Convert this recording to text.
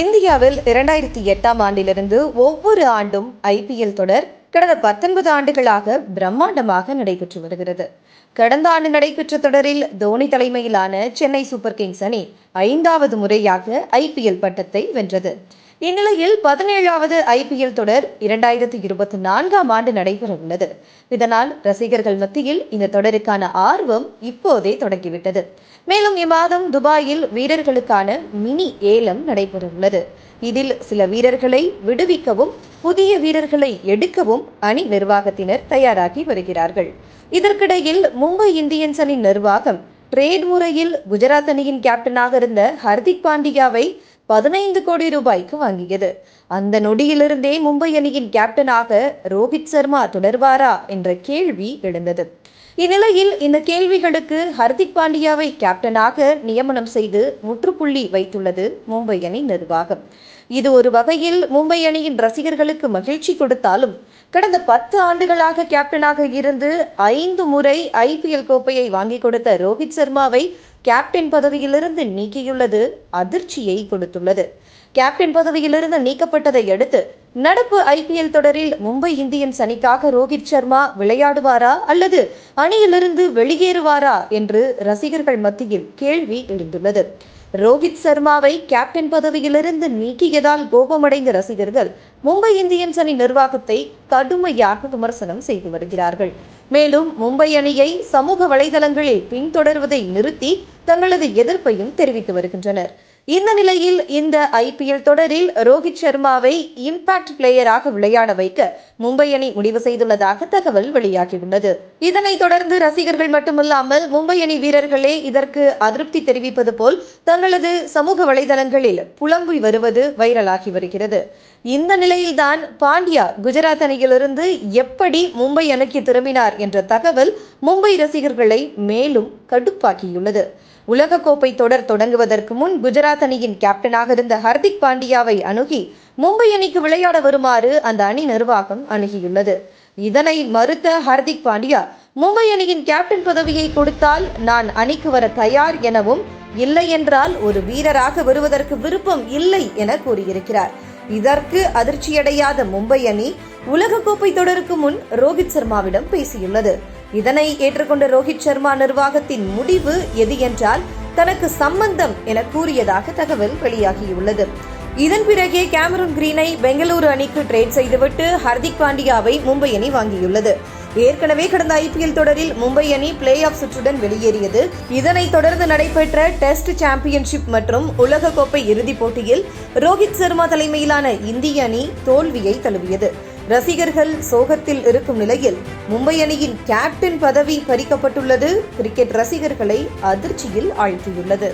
இந்தியாவில் இரண்டாயிரத்தி எட்டாம் ஆண்டிலிருந்து ஒவ்வொரு ஆண்டும் ஐபிஎல் தொடர் கடந்த பத்தொன்பது ஆண்டுகளாக பிரம்மாண்டமாக நடைபெற்று வருகிறது. கடந்த ஆண்டு நடைபெற்ற தொடரில் தோனி தலைமையிலான சென்னை சூப்பர் கிங்ஸ் அணி ஐந்தாவது முறையாக ஐபிஎல் பட்டத்தை வென்றது. இந்நிலையில் பதினேழாவது ஐபிஎல் தொடர் இரண்டாயிரத்தி இருபத்தி நான்காம் ஆண்டு நடைபெற உள்ளது இதனால் ரசிகர்கள் மத்தியில் இந்த தொடருக்கான ஆர்வம் இப்போதே தொடங்கிவிட்டது. மேலும் இம்மாதம் துபாயில் வீரர்களுக்கான மினி ஏலம் நடைபெற உள்ளது இதில் சில வீரர்களை விடுவிக்கவும் புதிய வீரர்களை எடுக்கவும் அணி நிர்வாகத்தினர் தயாராகி வருகிறார்கள். இதற்கிடையில் மும்பை இந்தியன்ஸ் அணி நிர்வாகம் ட்ரேட் முறையில் குஜராத் அணியின் கேப்டனாக இருந்த ஹர்திக் பாண்டியாவை பதினைந்து கோடி ரூபாய்க்கு வாங்கியது. அந்த நொடியிலிருந்தே மும்பை அணியின் கேப்டனாக ரோஹித் சர்மா தொடர்வாரா என்ற கேள்வி எழுந்தது. இந்நிலையில் இந்த கேள்விகளுக்கு ஹர்திக் பாண்டியாவை கேப்டனாக நியமனம் செய்து முற்றுப்புள்ளி வைத்துள்ளது மும்பை அணி நிர்வாகம். இது ஒரு வகையில் மும்பை அணியின் ரசிகர்களுக்கு மகிழ்ச்சி கொடுத்தாலும் கடந்த பத்து ஆண்டுகளாக கேப்டனாக இருந்து ஐந்து முறை ஐபிஎல் கோப்பையை வாங்கி கொடுத்த ரோஹித் சர்மாவை கேப்டன் பதவியிலிருந்து நீக்கியுள்ளது அதிர்ச்சியை கொடுத்துள்ளது. கேப்டன் பதவியிலிருந்து நீக்கப்பட்டதை அடுத்து நடப்பு ஐபிஎல் தொடரில் மும்பை இந்தியன்ஸ் அணிக்காக ரோஹித் சர்மா விளையாடுவாரா அல்லது அணியிலிருந்து வெளியேறுவாரா என்று ரசிகர்கள் மத்தியில் கேள்வி எழுந்துள்ளது. ரோஹித் சர்மாவை கேப்டன் பதவியிலிருந்து நீக்கியதால் கோபமடைந்த ரசிகர்கள் மும்பை இந்தியன்ஸ் அணி நிர்வாகத்தை கடுமையாக விமர்சனம் செய்து வருகிறார்கள். மேலும் மும்பை அணியை சமூக வலைதளங்களில் பின்தொடர்வதை நிறுத்தி தங்களது எதிர்ப்பையும் தெரிவித்து வருகின்றனர். இந்த நிலையில் இந்த ஐபிஎல் தொடரில் ரோஹித் சர்மாவை இம்பாக்ட் பிளேயராக விளையாட வைக்க மும்பை அணி முடிவு செய்துள்ளதாக தகவல் வெளியாகியுள்ளது. இதனைத் தொடர்ந்து ரசிகர்கள் மட்டுமல்லாமல் மும்பை அணி வீரர்களே இதற்கு அதிருப்தி தெரிவிப்பது போல் தங்களது சமூக வலைதளங்களில் புலம்பி வருவது வைரலாகி வருகிறது. இந்த நிலையில்தான் பாண்டியா குஜராத் அணியிலிருந்து எப்படி மும்பை அணிக்கு திரும்பினார் என்ற தகவல் மும்பை ரசிகர்களை மேலும் கடுப்பாக்கியுள்ளது. உலகக்கோப்பை தொடர் தொடங்குவதற்கு முன் குஜராத் அணியின் கேப்டனாக இருந்த ஹர்திக் பாண்டியாவை அணுகி மும்பை அணிக்கு விளையாட வருமாறு அந்த அணி நிர்வாகம் அணுகியுள்ளது. இதனை மறுத்த ஹர்திக் பாண்டியா மும்பை அணியின் கேப்டன் பதவியை கொடுத்தால் நான் அணிக்கு வர தயார் எனவும் இல்லை என்றால் ஒரு வீரராக வருவதற்கு விருப்பம் இல்லை என கூறியிருக்கிறார். இதற்கு அதிர்ச்சியடையாத மும்பை அணி உலகக்கோப்பை தொடருக்கு முன் ரோஹித் சர்மாவிடம் பேசியுள்ளது. இதனை ஏற்றுக்கொண்ட ரோஹித் சர்மா நிர்வாகத்தின் முடிவு எது என்றால் தனக்கு சம்பந்தம் என கூறியதாக தகவல் வெளியாகியுள்ளது. இதன் பிறகே கேமரூன் கிரீனை பெங்களூரு அணிக்கு ட்ரேட் செய்துவிட்டு ஹர்திக் பாண்டியாவை மும்பை அணி வாங்கியுள்ளது. ஏற்கனவே கடந்த ஐபிஎல் தொடரில் மும்பை அணி பிளே ஆஃப் சுற்றுடன் வெளியேறியது. இதனைத் தொடர்ந்து நடைபெற்ற டெஸ்ட் சாம்பியன்ஷிப் மற்றும் உலகக்கோப்பை இறுதிப் போட்டியில் ரோஹித் சர்மா தலைமையிலான இந்திய அணி தோல்வியை தழுவியது. ரசிகர்கள் சோகத்தில் இருக்கும் நிலையில் மும்பை அணியின் கேப்டன் பதவி பறிக்கப்பட்டுள்ளது. கிரிக்கெட் ரசிகர்களை அதிர்ச்சியில் ஆழ்த்தியுள்ளது.